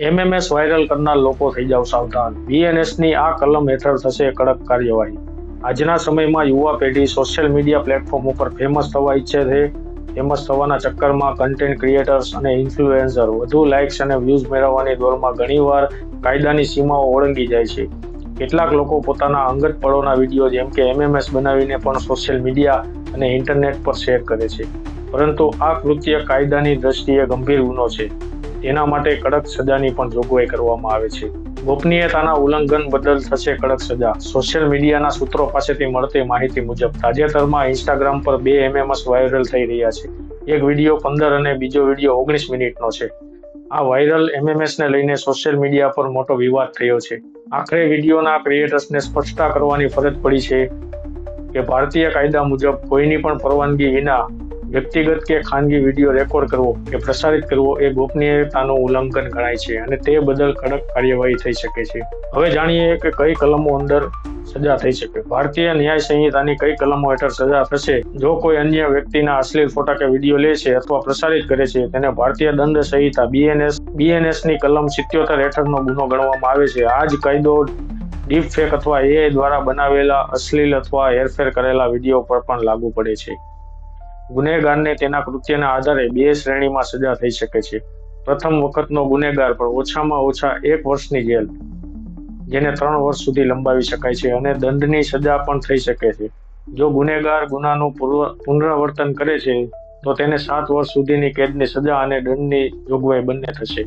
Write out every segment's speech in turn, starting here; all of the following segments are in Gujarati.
એમએમએસ વાયરલ કરનાર લોકો થઈ જાવ સાવધાન. બીએનએસની આ કલમ હેઠળ થશે કડક કાર્યવાહી. આજના સમયમાં યુવા પેઢી સોશિયલ મીડિયા પ્લેટફોર્મ ઉપર ફેમસ થવા ઈચ્છે છે. ફેમસ થવાના ચક્કરમાં કન્ટેન્ટ ક્રિએટર્સ અને ઇન્ફ્લુએન્સર વધુ લાઇક્સ અને વ્યૂઝ મેળવવાની દોરમાં ઘણીવાર કાયદાની સીમાઓ ઓળંગી જાય છે. કેટલાક લોકો પોતાના અંગત પળોના વીડિયો જેમ કે એમએમએસ બનાવીને પણ સોશિયલ મીડિયા અને ઇન્ટરનેટ પર શેર કરે છે. પરંતુ આ કૃત્ય કાયદાની દ્રષ્ટિએ ગંભીર ગુનો છે. તેના માટે કડક સજાની પણ જોગવાઈ કરવામાં આવે છે. ગોપનીયતાના ઉલ્લંઘન બદલ થશે કડક સજા. સોશિયલ મીડિયાના સૂત્રો પાસેથી મળતી માહિતી મુજબ, તાજેતરમાં ઇન્સ્ટાગ્રામ પર બે એમએમએસ વાયરલ થઈ રહ્યા છે. એક વીડિયો પંદર અને બીજો વીડિયો ઓગણીસ મિનિટનો છે. આ વાયરલ એમએમએસને લઈને સોશિયલ મીડિયા પર મોટો વિવાદ થયો છે. આખરે વિડીયોના ક્રિએટર્સને સ્પષ્ટતા કરવાની ફરજ પડી છે કે ભારતીય કાયદા મુજબ કોઈની પણ પરવાનગી વિના વ્યક્તિગત કે ખાનગી વીડિયો રેકોર્ડ કરવો કે પ્રસારિત કરવો એ ગોપનીયતાનું ઉલ્લંઘન ગણાય છે અને તે બદલ કડક કાર્યવાહી થઈ શકે છે. હવે જાણીએ કે કઈ કલમો અંદર સજા થઈ શકે. ભારતીય ન્યાય સંહિતાની કઈ કલમો હેઠળ સજા થશે? જો કોઈ અન્ય વ્યક્તિના અશ્લીલ ફોટા કે વીડિયો લે છે અથવા પ્રસારિત કરે છે, તેને ભારતીય દંડ સંહિતા બીએનએસ બીએનએસની કલમ સિત્યોતેર હેઠળનો ગુનો ગણવામાં આવે છે. આ જ કાયદો ડીપ ફેક અથવા એઆઈ દ્વારા બનાવેલા અશ્લીલ અથવા હેરફેર કરેલા વીડિયો પર પણ લાગુ પડે છે. ગુનેગારને તેના કૃત્યના આધારે બે શ્રેણીમાં સજા થઈ શકે છે. પ્રથમ વખતનો ગુનેગાર પર ઓછામાં ઓછા એક વર્ષની જેલ, જેને ત્રણ વર્ષ સુધી લંબાવી શકાય છે અને દંડની સજા પણ થઈ શકે છે. જો ગુનેગાર ગુનાનું પૂર્વ- પુનરાવર્તન કરે છે, તો તેને સાત વર્ષ સુધીની કેદની સજા અને દંડની જોગવાઈ બંને થશે.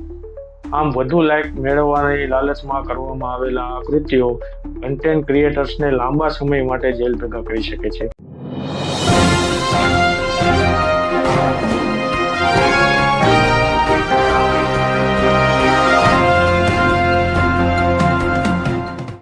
આમ વધુ લાયક મેળવવાની લાલચમાં કરવામાં આવેલા આ કૃત્યો કન્ટેન્ટ ક્રિએટર્સને લાંબા સમય માટે જેલ ભેગા કરી શકે છે.